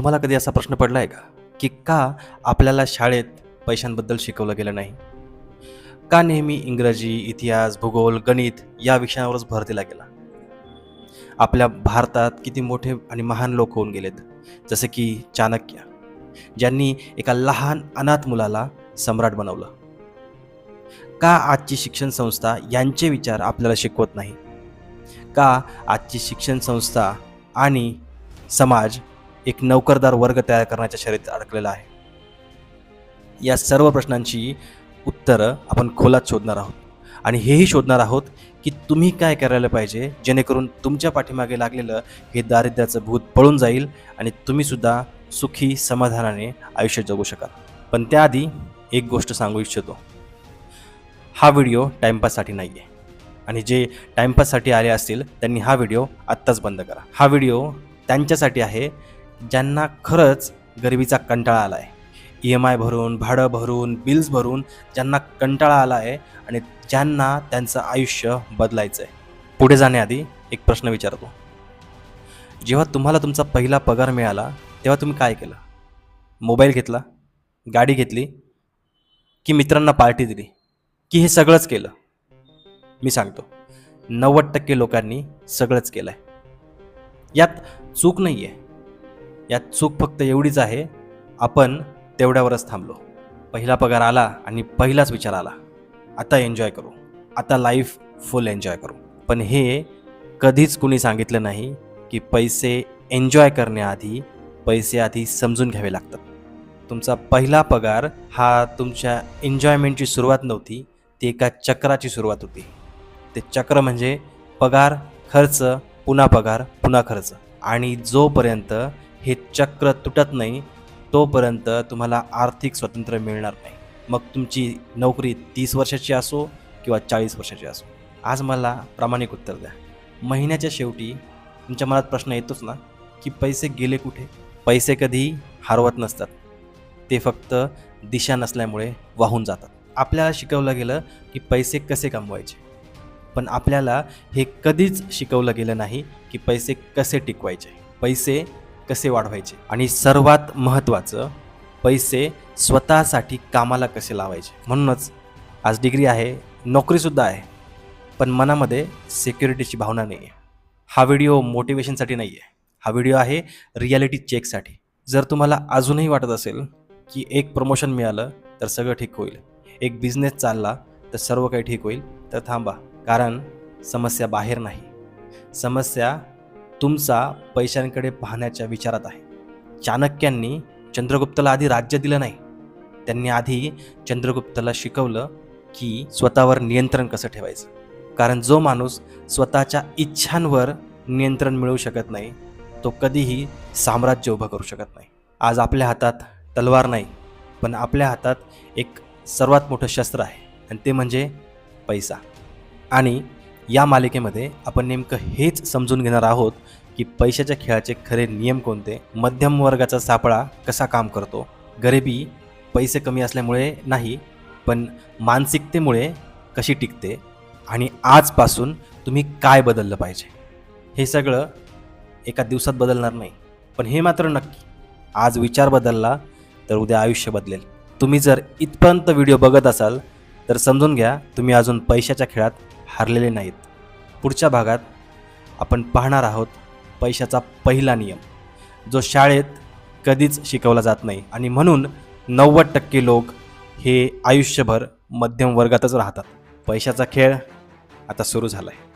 तुम्हाला कधी असा प्रश्न पडला आहे का? की का आपल्याला शाळेत पैशांबद्दल शिकवलं गेलं नाही? का नेहमी इंग्रजी इतिहास भूगोल गणित या विषयांवरच भर दिला गेला? आपल्या भारतात किती मोठे आणि महान लोक होऊन गेलेत. जसे की चाणक्य ज्यांनी एका लहान अनाथ मुलाला सम्राट बनवलं. का आजची शिक्षण संस्था यांचे विचार आपल्याला शिकवत नाही? का आजची शिक्षण संस्था आणि समाज एक नोकरदार वर्ग तयार करण्याच्या शर्यतीत अडकलेला आहे. या सर्व प्रश्नांची उत्तरं आपण खोलात शोधणार आहोत. आणि हेही शोधणार आहोत की तुम्ही काय करायला पाहिजे जेणेकरून तुमच्या पाठीमागे लागलेलं हे दारिद्र्याचं भूत पळून जाईल आणि तुम्हीसुद्धा सुखी समाधानाने आयुष्य जगू शकाल. पण त्याआधी एक गोष्ट सांगू इच्छितो. हा व्हिडिओ टाईमपाससाठी नाही आहे आणि जे टाईमपाससाठी आले असतील त्यांनी हा व्हिडिओ आत्ताच बंद करा. हा व्हिडिओ त्यांच्यासाठी आहे ज्यांना खरंच गरिबीचा कंटाळा आला आहे ई एम आय भरून भाडं भरून बिल्स भरून ज्यांना कंटाळा आला आहे आणि ज्यांना त्यांचं आयुष्य बदलायचं आहे पुढे जाण्याआधी एक प्रश्न विचारतो. जेव्हा तुम्हाला तुमचा पहिला पगार मिळाला तेव्हा तुम्ही काय केलं? मोबाईल घेतला? गाडी घेतली? की मित्रांना पार्टी दिली? की हे सगळंच केलं? मी सांगतो. नव्वद टक्के लोकांनी सगळंच केलं आहे यात चूक नाही आहे यात चूक फक्त एवढीच आहे आपण तेवढ्यावरच थांबलो. पहिला पगार आला आणि पहिलाच विचार आला. आता एन्जॉय करू. आता लाईफ फुल एन्जॉय करू. पण हे कधीच कुणी सांगितलं नाही की पैसे एन्जॉय करण्याआधी पैसे आधी समजून घ्यावे लागतात. तुमचा पहिला पगार हा तुमच्या एन्जॉयमेंटची सुरुवात नव्हती ती एका चक्राची सुरुवात होती. ते चक्र म्हणजे पगार खर्च पुन्हा पगार पुन्हा खर्च. आणि जोपर्यंत हे चक्र तुटत नाही तोपर्यंत तुम्हाला आर्थिक स्वातंत्र्य मिळणार नाही. मग तुमची नोकरी तीस वर्षाची असो किंवा चाळीस वर्षाची असो. आज मला प्रामाणिक उत्तर द्या. महिन्याच्या शेवटी तुमच्या मनात प्रश्न येतोच ना की पैसे गेले कुठे? पैसे कधी हरवत नसतात. ते फक्त दिशा नसल्यामुळे वाहून जातात. आपल्याला शिकवलं गेलं की पैसे कसे कमवायचे. पण आपल्याला हे कधीच शिकवलं गेलं नाही की पैसे कसे टिकवायचे. पैसे कसे वाढवायचे? आणि सर्वात महत्त्वाचं पैसे स्वतःसाठी कामाला कसे लावायचे? म्हणूनच आज डिग्री आहे नोकरीसुद्धा आहे पण मनामध्ये सिक्युरिटीची भावना नाही आहे हा व्हिडिओ मोटिवेशनसाठी नाही आहे हा व्हिडिओ आहे रियालिटी चेकसाठी जर तुम्हाला अजूनही वाटत असेल की एक प्रमोशन मिळालं तर सगळं ठीक होईल. एक बिझनेस चालला तर सर्व काही ठीक होईल. तर थांबा कारण समस्या बाहेर नाही. समस्या तुमचा पैशांकडे पाहण्याच्या विचारात आहे. चाणक्यांनी चंद्रगुप्तला आधी राज्य दिलं नाही. त्यांनी आधी चंद्रगुप्तला शिकवलं की स्वतःवर नियंत्रण कसं ठेवायचं? कारण जो माणूस स्वतःच्या इच्छांवर नियंत्रण मिळवू शकत नाही तो कधीही साम्राज्य उभं करू शकत नाही. आज आपल्या हातात तलवार नाही पण आपल्या हातात एक सर्वात मोठं शस्त्र आहे आणि ते म्हणजे पैसा. आणि या मालिकेमध्ये आपण नेमकं हेच समजून घेणार आहोत की पैशाच्या खेळाचे खरे नियम कोणते मध्यम वर्गाचा सापळा कसा काम करतो. गरिबी पैसे कमी असल्यामुळे नाही पण मानसिकतेमुळे कशी टिकते आणि आजपासून तुम्ही काय बदललं पाहिजे. हे सगळं एका दिवसात बदलणार नाही पण हे मात्र नक्की. आज विचार बदलला तर उद्या आयुष्य बदलेल. तुम्ही जर इथपर्यंत व्हिडिओ बघत असाल तर समजून घ्या तुम्ही अजून पैशाच्या खेळात हारलेले नाहीत. पुढच्या भागात आपण पाहणार आहोत पैशाचा पहिला नियम जो शाळेत कधीच शिकवला जात नाही. आणि म्हणून नव्वद टक्के लोक हे आयुष्यभर मध्यम वर्गातच राहतात. पैशाचा खेळ आता सुरू झाला आहे